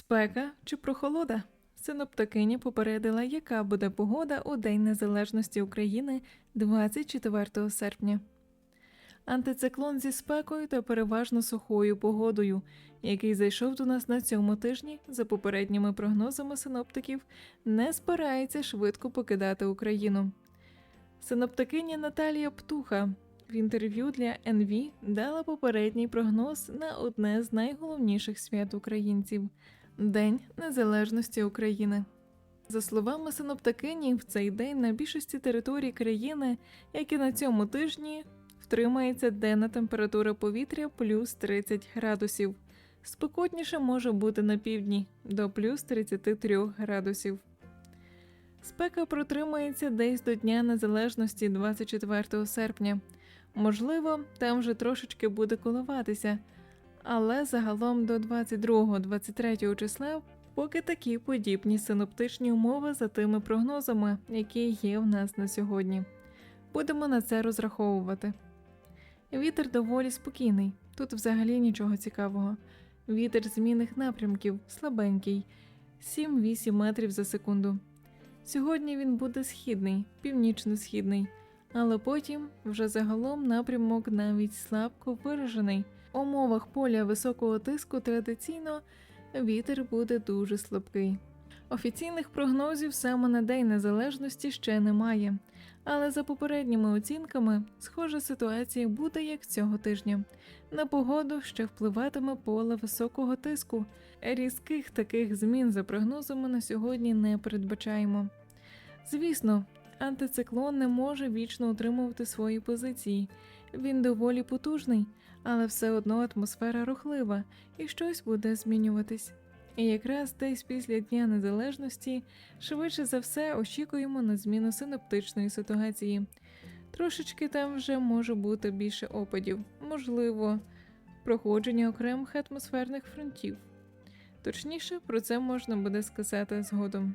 Спека чи прохолода? Синоптикиня попередила, яка буде погода у День Незалежності України 24 серпня. Антициклон зі спекою та переважно сухою погодою, який зайшов до нас на цьому тижні, за попередніми прогнозами синоптиків, не збирається швидко покидати Україну. Синоптикиня Наталія Птуха в інтерв'ю для НВ дала попередній прогноз на одне з найголовніших свят українців День Незалежності України. За словами синоптикині, в цей день на більшості територій країни, як і на цьому тижні, втримається денна температура повітря плюс 30 градусів. Спекотніше може бути на півдні до плюс 33 градусів. Спека протримається десь до Дня Незалежності 24 серпня. Можливо, там вже трошечки буде коливатися, але загалом до 22-23 числа поки такі подібні синоптичні умови за тими прогнозами, які є в нас на сьогодні. Будемо на це розраховувати. Вітер доволі спокійний, тут взагалі нічого цікавого. Вітер змінних напрямків слабенький 7-8 метрів за секунду. Сьогодні він буде східний, північно-східний, але потім вже загалом напрямок навіть слабко виражений. Умовах поля високого тиску традиційно вітер буде дуже слабкий. Офіційних прогнозів саме на День Незалежності ще немає, але за попередніми оцінками, схожа ситуація буде як цього тижня. На погоду ще впливатиме поле високого тиску. Різких таких змін за прогнозами на сьогодні не передбачаємо. Звісно, антициклон не може вічно утримувати свої позиції. Він доволі потужний, але все одно атмосфера рухлива і щось буде змінюватись. І якраз десь після Дня Незалежності швидше за все очікуємо на зміну синоптичної ситуації. Трошечки там вже може бути більше опадів, можливо, проходження окремих атмосферних фронтів. Точніше, про це можна буде сказати згодом.